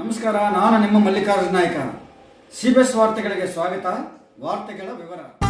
ನಮಸ್ಕಾರ ನಾನು ನಿಮ್ಮ ಮಲ್ಲಿಕಾರ್ಜುನ ನಾಯ್ಕ. ಎಸ್ ವಾರ್ತೆಗಳಿಗೆ ಸ್ವಾಗತ. ವಾರ್ತೆಗಳ ವಿವರ.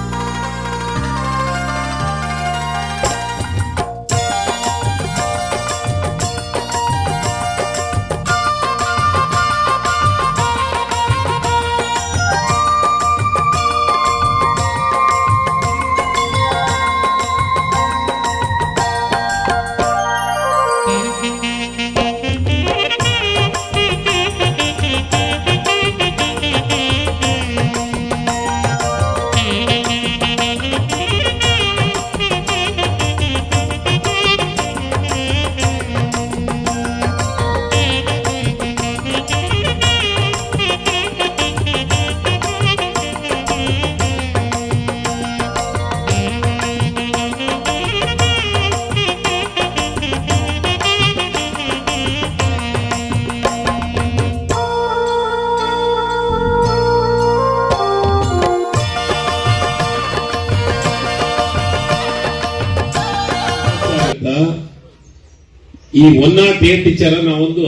ಈ ಒನ್ ನಾಟ್ ಏಟ್ ಟೀಚರ್ ನಾವೊಂದು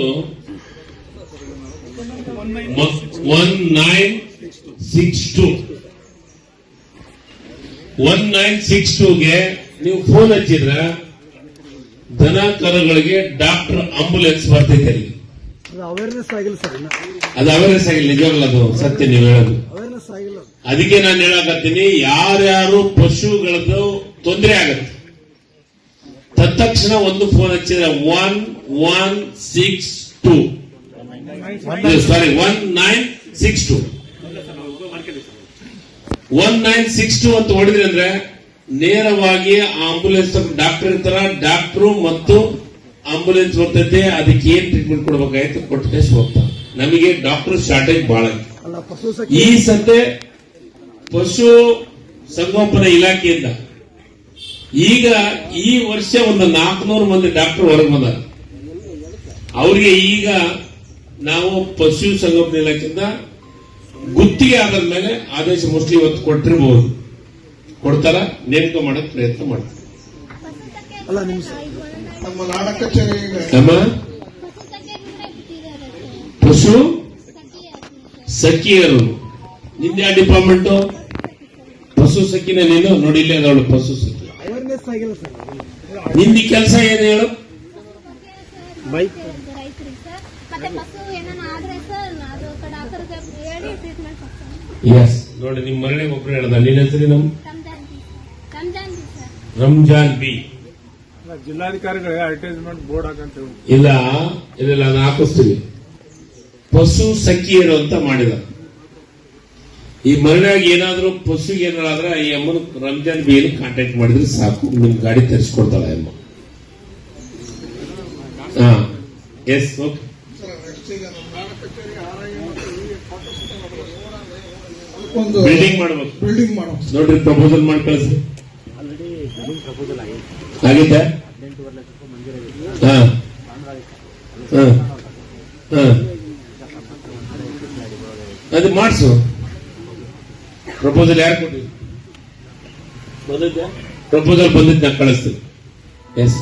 one nine six two one nine six ಟೂಗೆ ನೀವು ಫೋನ್ ಹಚ್ಚಿದ್ರ ದನ ಕರುಗಳಿಗೆ ಡಾಕ್ಟರ್ ಆಂಬುಲೆನ್ಸ್ ಬರ್ತೈತೆ ಅವೇರ್ನೆಸ್ ಆಗಿಲ್ಲ ಸರ್ ಅದು ಅವೇರ್ನೆಸ್ ಆಗಿಲ್ಲ ನಿಜವಲ್ಲ ಅದು? ಸತ್ಯ ನೀವು ಹೇಳೋದು. ಅವೇರ್ನೆಸ್ ಆಗಿಲ್ಲ ಅದಕ್ಕೆ ನಾನು ಹೇಳಕತ್ತೀನಿ ಯಾರ್ಯಾರು ಪಶುಗಳದ್ದು ತೊಂದರೆ ಆಗತ್ತೆ. ತತ್ಕ್ಷಣ ಒಂದು ಫೋನ್ ಹಚ್ಚಿದ್ರೆ one one six two sorry one nine six two one nine six two ಅಂತ ಹೊಡಿದ್ರಿ ಅಂದ್ರೆ ನೇರವಾಗಿ ಆಂಬುಲೆನ್ಸ್ ಡಾಕ್ಟರ್ ಇರ್ತಾರ ಡಾಕ್ಟರ್ ಮತ್ತು ಆಂಬುಲೆನ್ಸ್ ಬರ್ತೈತೆ ಅದಕ್ಕೆ ಏನ್ ಟ್ರೀಟ್ಮೆಂಟ್ ಕೊಡ್ಬೇಕಾಯ್ತು? ಕೊಟ್ಟು ಟೆಸ್ಟ್ ಹೋಗ್ತಾರೆ ನಮಗೆ ಡಾಕ್ಟರ್ ಶಾರ್ಟೇಜ್ ಬಹಳ ಈ ಸತೆ ಪಶು ಸಂಗೋಪನಾ ಇಲಾಖೆಯಿಂದ ಈಗ ಈ ವರ್ಷ ಒಂದು ನಾಲ್ಕುನೂರು ಮಂದಿ ಡಾಕ್ಟರ್ ಹೊರಗೆ ಬಂದಾರ. ಅವ್ರಿಗೆ ಈಗ ನಾವು ಪಶು ಸಂಗೋಪನೆ ಇಲಾಖೆಯಿಂದ ಗುತ್ತಿಗೆ ಆದ ಮೇಲೆ ಆದೇಶ ಮುಸ್ಲಿ ಇವತ್ತು ಕೊಟ್ಟಿರಬಹುದು ಕೊಡ್ತಾರ ನೇಮಕ ಮಾಡಕ್ ಪ್ರಯತ್ನ ಮಾಡ್ತಾರೆ. ಪಶು ಸಖಿಯರು. ನಿಂದ ಡಿಪಾರ್ಟ್ಮೆಂಟ್ ಪಶು ಸಖಿನ ನೀನು? ನೋಡಿಲ್ಲೇ ಅದವಳು ಪಶು ಸಖಿ ಆಗಿಲ್ಲ ಸರ್. ನಿಂದಿ ಕೆಲಸ ಏನು ಹೇಳು? ಬೈಕ್ ಎಸ್ ನೋಡಿ ನಿಮ್ಮ ಮರಳಿ ಒಬ್ರು ಹೇಳ್ದ. ನಿನ್ನ ಹೆಸರು ನಮ್ ರಂಜಾನ್ ಬಿ. ಜಿಲ್ಲಾಧಿಕಾರಿಗಳಿಗೆ ಅಡ್ವರ್ಟೈಸ್ಮೆಂಟ್ ಬೋರ್ಡ್ ಹಾಕಂತ ಇಲ್ಲ ಇದೆಲ್ಲ ನಾನು ಹಾಕಿಸ್ತೀವಿ ಪಶು ಸಖಿಯರು ಅಂತ ಮಾಡಿದ. ಈ ಮರಳಿಯಾಗಿ ಏನಾದ್ರೂ ಪಶುಗೆ ಏನಾದ್ರೆ ಈ ಅಮ್ಮನ ರಂಜಾನ್ ಬಿ ಕಾಂಟ್ಯಾಕ್ಟ್ ಮಾಡಿದ್ರೆ ಸಾಕು. ನಿಮ್ ಗಾಡಿ ತರಿಸ್ಕೊಡ್ತಾಳೆ ಅಮ್ಮ. ಹಾ. ಎಸ್ ಓಕೆ ಬಿಲ್ಡಿಂಗ್ ಮಾಡ್ಬೇಕು. ಬಿಲ್ಡಿಂಗ್ ಮಾಡ್ಬೇಕು ನೋಡ್ರಿ ಪ್ರಪೋಸಲ್ ಮಾಡಿ ಕಳಿಸಿ. ಆಗಿದೆ. ಹಾ. ಅದು ಮಾಡಿಸು. ಪ್ರಪೋಸಲ್ ಯಾರು ಕೊಟ್ಟಿದ್ರು ಪ್ರಪೋಸಲ್ ಬಂದಿದ್ದು ನಾನು ಕಳಿಸ್ತೀನಿ. ಎಸ್